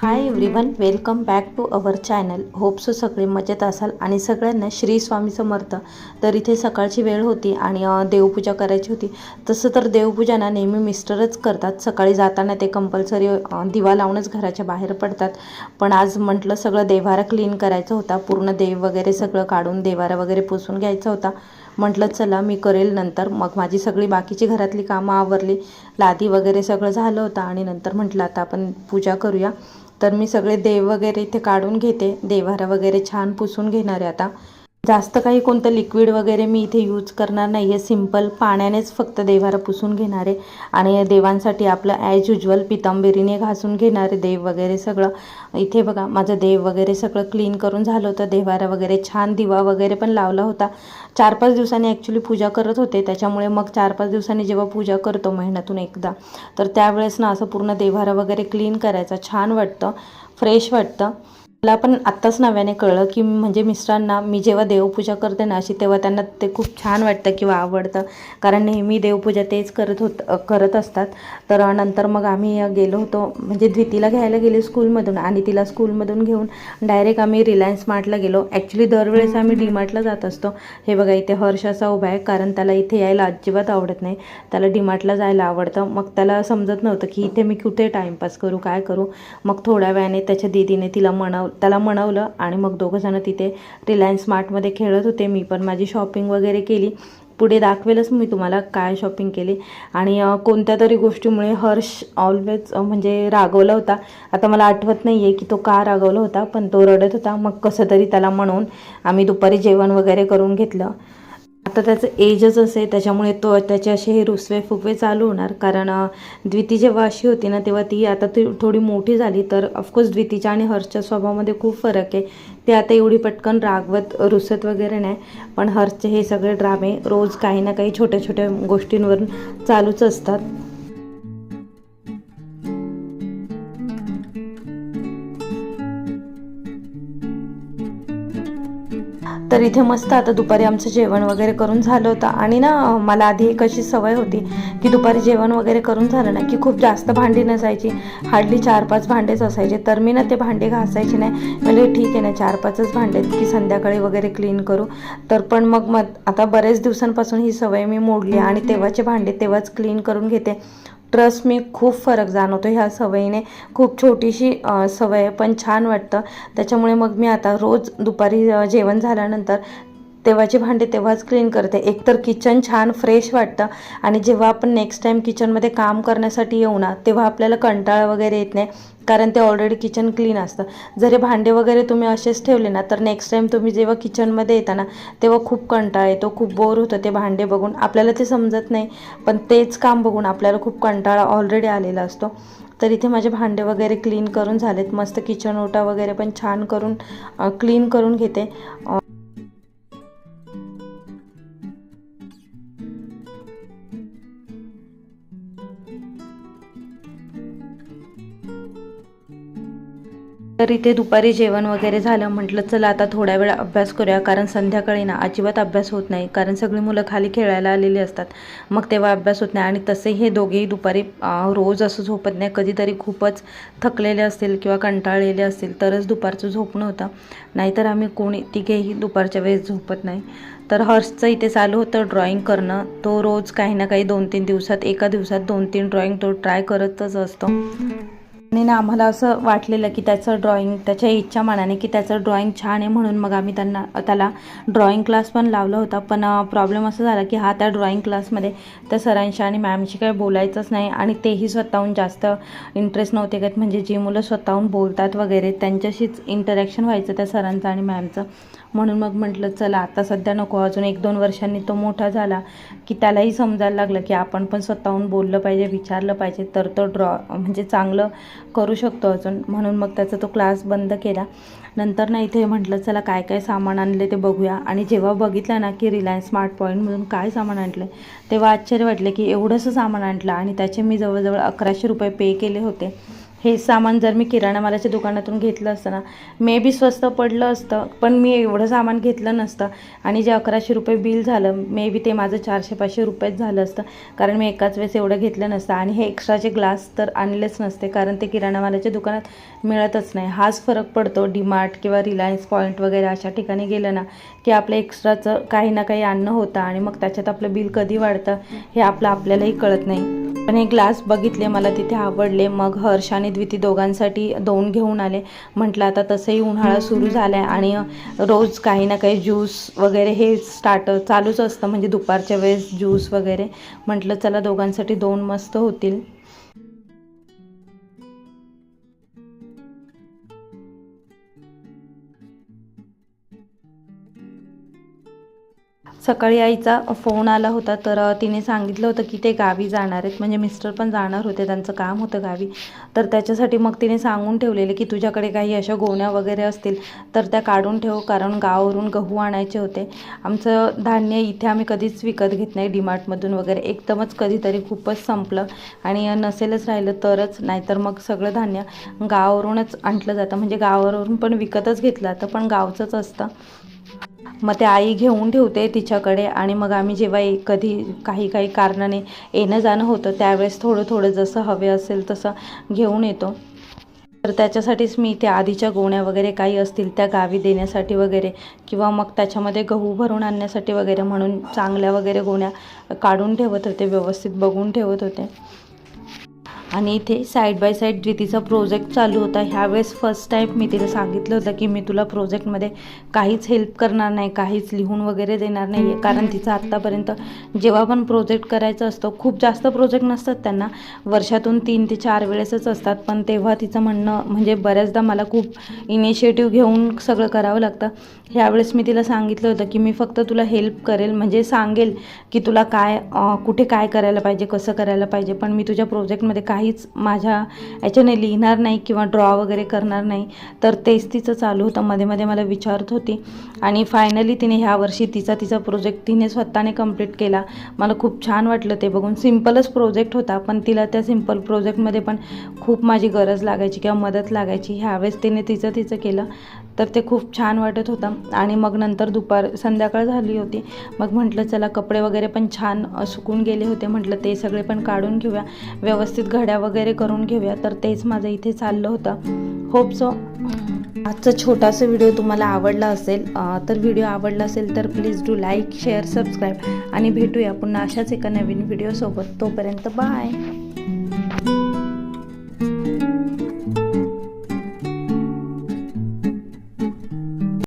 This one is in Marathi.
Hi everyone welcome back to our channel hope so सगळे मजेत असाल आणि सगळ्यांना श्री स्वामी समर्थ. तर इथे सकाळची वेळ होती आणि देवपूजा करायची होती. तसं तर देवपूजा ना नेहमी मिस्टरच करतात. सकाळी जाताना ते कंपल्सरी दिवा लावूनच घराच्या बाहेर पडतात. पण आज म्हटलं सगळं देवारा क्लीन करायचा होता. पूर्ण देव वगैरे सगळं काढून देवारा वगैरे पुसून घ्यायचा होता. म्हटलं चला मी करेल नंतर. मग माझी सगळी बाकीची घरातली कामं आवरली. लादी वगैरे सगळं झालं होतं आणि नंतर म्हटलं आता आपण पूजा करूया. तर मी सगळे देव वगैरे इथे काढून घेते. देवारा वगैरे छान पुसून घेणार आहे आता. जास्त काही कोणतं लिक्विड वगैरे मी इथे यूज करणार नाही. आहे सिंपल पाण्यानेच फक्त देवारा पुसून घेणार आहे आणि देवांसाठी आपलं ॲज युजल पितांबेरीने घासून घेणार आहे देव वगैरे सगळं. इथे बघा माझं देव वगैरे सगळं क्लीन करून झालं होतं. देवारा वगैरे छान दिवा वगैरे पण लावला होता. चार पाच दिवसांनी ॲक्च्युली पूजा करत होते. त्याच्यामुळे मग चार पाच दिवसांनी जेव्हा पूजा करतो महिन्यातून एकदा तर त्यावेळेस ना असं पूर्ण देवारा वगैरे क्लीन करायचा. छान वाटतं. फ्रेश वाटतं. मला पण आत्ताच नव्याने कळलं की म्हणजे मिस्टरांना मी जेव्हा देवपूजा करते ना अशी तेव्हा त्यांना ते खूप छान वाटतं किंवा आवडतं. कारण नेहमी देवपूजा तेच करत होत करत असतात. तर नंतर मग आम्ही गेलो होतो म्हणजे द्वितीला घ्यायला गेले स्कूलमधून आणि तिला स्कूलमधून घेऊन डायरेक्ट आम्ही रिलायन्स मार्टला गेलो. ॲक्च्युली दरवेळेस आम्ही डीमार्टला जात असतो. हे बघा इथे हर्ष असा उभा आहे कारण त्याला इथे यायला अजिबात आवडत नाही. त्याला डीमार्टला जायला आवडतं. मग त्याला समजत नव्हतं की इथे मी कुठे टाईमपास करू काय करू? मग थोड्या वेळाने त्याच्या दीदीने तिला म्हणव त्याला म्हणवलं आणि मग दोघंजणं तिथे रिलायन्स स्मार्टमध्ये खेळत होते. मी पण माझी शॉपिंग वगैरे केली. पुढे दाखवेलच मी तुम्हाला काय शॉपिंग केली. आणि कोणत्या तरी गोष्टीमुळे हर्ष ऑलवेज म्हणजे रागवला होता. आता मला आठवत नाही आहे की तो का रागवला होता पण तो रडत होता. मग कसं तरी त्याला म्हणून आम्ही दुपारी जेवण वगैरे करून घेतलं. आता त्याचं एजच असे त्याच्यामुळे तो त्याचे असे हे रुसवे फुगवे चालू होणार. कारण द्विती जेव्हा अशी होती ना तेव्हा ती आता ती थोडी मोठी झाली. तर ऑफकोर्स द्वितीच्या आणि हर्षच्या स्वभावामध्ये खूप फरक आहे. ते आता एवढी पटकन रागवत रुसत वगैरे नाही. पण हर्षचे हे सगळे ड्रामे रोज काही ना काही छोट्या छोट्या गोष्टींवरून चालूच असतात. तर इथे मस्त आता दुपारी आमचं जेवण वगैरे करून झालं होतं. आणि ना मला आधी एक अशी सवय होती की दुपारी जेवण वगैरे करून झालं ना की खूप जास्त भांडी नसायची. हार्डली चार पाच भांडेच असायचे. तर मी ना ते भांडे घासायचे नाही. म्हणजे ठीक आहे ना चार पाचच भांडे आहेत की संध्याकाळी वगैरे क्लीन करू. तर पण मग मग आता बरेच दिवसांपासून ही सवय मी मोडली आणि तेव्हाचे भांडे तेव्हाच क्लीन करून घेते. ट्रस्ट मी खूप फरक जाणवतो ह्या सवयीने. खूप छोटीशी सवय आहे पण छान वाटतं. त्याच्यामुळे मग मी आता रोज दुपारी जेवण झाल्यानंतर तेव्हाची भांडे तेव्हाच क्लीन करते. एकतर किचन छान फ्रेश वाटतं आणि जेव्हा आपण नेक्स्ट टाईम किचनमध्ये काम करण्यासाठी येऊ ना तेव्हा आपल्याला कंटाळा वगैरे येत नाही कारण ते ऑलरेडी किचन क्लीन असतं. जरी भांडे वगैरे तुम्ही असेच ठेवले ना तर नेक्स्ट टाईम तुम्ही जेव्हा किचनमध्ये येता ना तेव्हा खूप कंटाळा येतो खूप बोर होतं ते भांडे बघून. आपल्याला ते समजत नाही पण तेच काम बघून आपल्याला खूप कंटाळा ऑलरेडी आलेला असतो. तर इथे माझे भांडे वगैरे क्लीन करून झालेत. मस्त किचन ओटा वगैरे पण छान करून क्लीन करून घेते. तर इथे दुपारी जेवण वगैरे झालं म्हटलं चला आता थोड्या वेळ अभ्यास करूया कारण संध्याकाळी ना अजिबात अभ्यास होत नाही कारण सगळी मुलं खाली खेळायला आलेली असतात. मग तेव्हा अभ्यास होत नाही आणि तसे हे दोघेही दुपारी रोज असं झोपत नाही. कधीतरी खूपच थकलेले असतील किंवा कंटाळलेले असतील तरच दुपारचं झोपणं होतं. नाहीतर आम्ही कोणी तिघेही दुपारच्या वेळेस झोपत नाही. तर हर्षचं इथे चालू होतं ड्रॉइंग करणं. तो रोज काही ना काही दोन तीन दिवसात एका दिवसात दोन तीन ड्रॉइंग तो ट्राय करतच असतो. आणि ना आम्हाला असं वाटलेलं की त्याचं ड्रॉइंग त्याच्या इच्छा मनाने की त्याचं ड्रॉइंग छान आहे म्हणून मग आम्ही त्यांना त्याला ड्रॉइंग क्लास पण लावला होता. पण प्रॉब्लेम असा झाला की हा त्या ड्रॉइंग क्लासमध्ये त्या सरांशी आणि मॅमशी काही बोलायचंच नाही आणि तेही स्वतःहून जास्त इंटरेस्ट नव्हते घेत. म्हणजे जी मुलं स्वतःहून बोलतात वगैरे त्यांच्याशीच इंटरॅक्शन व्हायचं त्या सरांचं आणि मॅमचं म्हणून मग म्हटलं चला आता सध्या नको. अजून एक दोन वर्षांनी तो मोठा झाला की त्यालाही समजायला लागलं की आपण पण स्वतःहून बोललं पाहिजे विचारलं पाहिजे. तर तो ड्रॉ म्हणजे चांगलं करू शकतो अजून. म्हणून मग त्याचा तो क्लास बंद केला. नंतर ना इथे म्हटलं चला काय काय सामान आणले ते बघूया. आणि जेव्हा बघितलं ना की रिलायन्स स्मार्ट पॉईंटमधून काय सामान आणलं तेव्हा आश्चर्य वाटले की एवढंसं सामान आणलं आणि त्याचे मी जवळजवळ अकराशे रुपये पे केले होते. हे सामान जर मी किराणा मालाच्या दुकानातून घेतलं असतं ना मे बी स्वस्त पडलं असतं पण मी एवढं सामान घेतलं नसतं. आणि जे अकराशे रुपये बिल झालं मे बी ते माझं चारशे पाचशे रुपयेच झालं असतं कारण मी एकाच वेळेस एवढं घेतलं नसतं. आणि हे एक्स्ट्राचे ग्लास तर आणलेच नसते कारण ते किराणा मालाच्या दुकानात मिळतच नाही. हाच फरक पडतो डीमार्ट किंवा रिलायन्स पॉईंट वगैरे अशा ठिकाणी गेलं ना की आपलं एक्स्ट्राचं काही ना काही आणणं होतं आणि मग त्याच्यात आपलं बिल कधी वाढतं हे आपलं आपल्यालाही कळत नाही. पण हे ग्लास बघितले मला तिथे आवडले. मग हर्ष आणि द्विती दोघांसाठी दोन घेऊन आले. म्हटलं आता तसंही उन्हाळा सुरू झाला आहे आणि रोज काही ना काही ज्यूस वगैरे हे स्टार्ट चालूच असतं. म्हणजे दुपारच्या वेळेस ज्यूस वगैरे. म्हटलं चला दोघांसाठी दोन मस्त होतील. सकाळी आईचा फोन आला होता तर तिने सांगितलं होतं की ते गावी जाणार आहेत. म्हणजे मिस्टर पण जाणार होते त्यांचं काम होतं गावी. तर त्याच्यासाठी मग तिने सांगून ठेवलेले की तुझ्याकडे काही अशा गोण्या वगैरे असतील तर त्या काढून ठेव कारण गावावरून गहू आणायचे होते. आमचं धान्य इथे आम्ही कधीच विकत घेत नाही डीमार्टमधून वगैरे. एकदमच कधीतरी खूपच संपलं आणि नसेलच राहिलं तरच नाहीतर मग सगळं धान्य गावावरूनच आणलं जातं. म्हणजे गावावरून पण विकतच घेतलं जातं पण गावचंच असतं. मग ते आई घेऊन ठेवते तिच्याकडे आणि मग आम्ही जेव्हा एक कधी काही काही कारणाने येणं जाणं होतं त्यावेळेस थोडं थोडं जसं हवे असेल तसं घेऊन येतो. तर त्याच्यासाठीच मी त्या आधीच्या गोण्या वगैरे काही असतील त्या गावी देण्यासाठी वगैरे किंवा मग त्याच्यामध्ये गहू भरून आणण्यासाठी वगैरे म्हणून चांगल्या वगैरे गोण्या काढून ठेवत होते व्यवस्थित बघून ठेवत होते. आणि इथे साईड बाय साईड द्वितीचा प्रोजेक्ट चालू होता ह्यावेळेस फर्स्ट टाईम मी तिला सांगितलं होतं की मी तुला प्रोजेक्टमध्ये काहीच हेल्प करणार नाही काहीच लिहून वगैरे देणार नाही आहे कारण तिचं आत्तापर्यंत जेव्हा पण प्रोजेक्ट करायचं असतो खूप जास्त प्रोजेक्ट नसतात त्यांना. वर्षातून तीन ते चार वेळेसच असतात पण तेव्हा तिचं म्हणणं म्हणजे बऱ्याचदा मला खूप इनिशिएटिव्ह घेऊन सगळं करावं लागतं. ह्यावेळेस मी तिला सांगितलं होतं की मी फक्त तुला हेल्प करेल म्हणजे सांगेल की तुला काय कुठे काय करायला पाहिजे कसं करायला पाहिजे पण मी तुझ्या प्रोजेक्टमध्ये काय काहीच माझ्या याच्याने लिहिणार नाही किंवा ड्रॉ वगैरे करणार नाही. तर तेच तिचं चालू होतं. मध्ये मध्ये मला विचारत होती. आणि फायनली तिने ह्या वर्षी तिचा तिचा प्रोजेक्ट तिने स्वतःने कंप्लीट केला. मला खूप छान वाटलं ते बघून. सिम्पलच प्रोजेक्ट होता पण तिला त्या सिंपल प्रोजेक्टमध्ये पण खूप माझी गरज लागायची किंवा मदत लागायची. ह्यावेळेस तिने तिचं तिचं केलं. तर ते खूप छान वाटत होतं. आणि मग नंतर दुपार संध्याकाळ झाली होती. मग म्हटलं चला कपडे वगैरे पण छान सुकून गेले होते. म्हटलं ते सगळे पण काढून घेऊया. व्यवस्थित घड्या वगैरे करून घेऊया. तर तेच माझं इथे चाललं होतं. होप सो आजचा छोटासा व्हिडिओ तुम्हाला आवडला असेल तर व्हिडिओ आवडला असेल तर please do like share subscribe. आणि भेटूया पुन्हा अशाच एका नवीन व्हिडिओसोबत. तोपर्यंत बाय.